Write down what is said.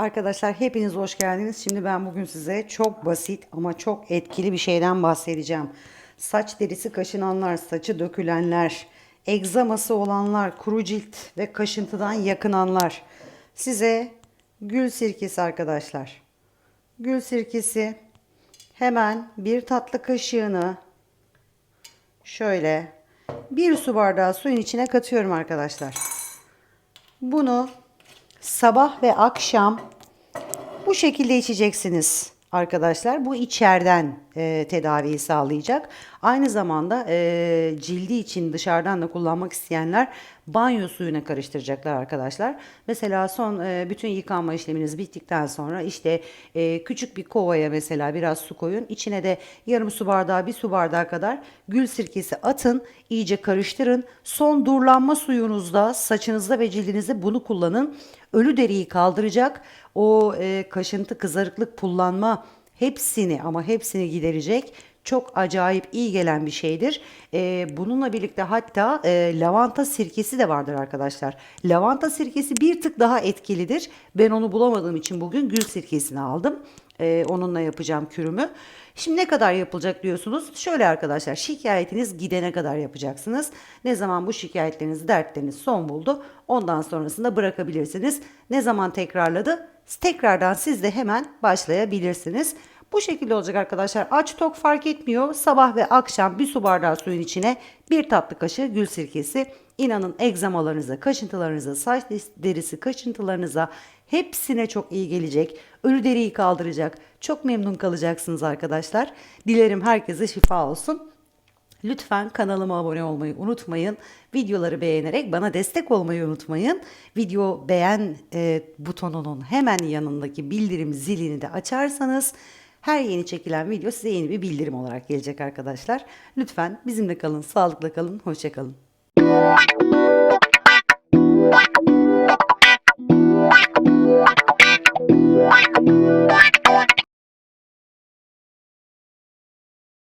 Arkadaşlar hepiniz hoş geldiniz. Şimdi ben bugün size çok basit ama çok etkili bir şeyden bahsedeceğim. Saç derisi kaşınanlar, saçı dökülenler, egzaması olanlar, kuru cilt ve kaşıntıdan yakınanlar. Size gül sirkesi arkadaşlar. Gül sirkesi hemen bir tatlı kaşığını şöyle bir su bardağı suyun içine katıyorum arkadaşlar. Bunu sabah ve akşam bu şekilde içeceksiniz arkadaşlar. Bu içeriden e, tedaviyi sağlayacak. Aynı zamanda e, cildi için dışarıdan da kullanmak isteyenler banyo suyuna karıştıracaklar arkadaşlar. Mesela son e, bütün yıkanma işleminiz bittikten sonra işte e, küçük bir kovaya mesela biraz su koyun. İçine de yarım su bardağı bir su bardağı kadar gül sirkesi atın. iyice karıştırın. Son durlanma suyunuzda saçınızda ve cildinizde bunu kullanın. Ölü deriyi kaldıracak. O e, kaşıntı, kızarıklık, pullanma hepsini ama hepsini giderecek. Çok acayip iyi gelen bir şeydir. E, bununla birlikte hatta e, lavanta sirkesi de vardır arkadaşlar. Lavanta sirkesi bir tık daha etkilidir. Ben onu bulamadığım için bugün gül sirkesini aldım. E, onunla yapacağım kürümü. Şimdi ne kadar yapılacak diyorsunuz? Şöyle arkadaşlar şikayetiniz gidene kadar yapacaksınız. Ne zaman bu şikayetleriniz, dertleriniz son buldu ondan sonrasında bırakabilirsiniz. Ne zaman tekrarladı? Tekrardan siz de hemen başlayabilirsiniz. Bu şekilde olacak arkadaşlar. Aç tok fark etmiyor. Sabah ve akşam bir su bardağı suyun içine bir tatlı kaşığı gül sirkesi. İnanın egzamalarınıza, kaşıntılarınıza, saç derisi kaşıntılarınıza hepsine çok iyi gelecek. Ölü deriyi kaldıracak. Çok memnun kalacaksınız arkadaşlar. Dilerim herkese şifa olsun. Lütfen kanalıma abone olmayı unutmayın. Videoları beğenerek bana destek olmayı unutmayın. Video beğen e, butonunun hemen yanındaki bildirim zilini de açarsanız her yeni çekilen video size yeni bir bildirim olarak gelecek arkadaşlar. Lütfen bizimle kalın, sağlıkla kalın, hoşça kalın.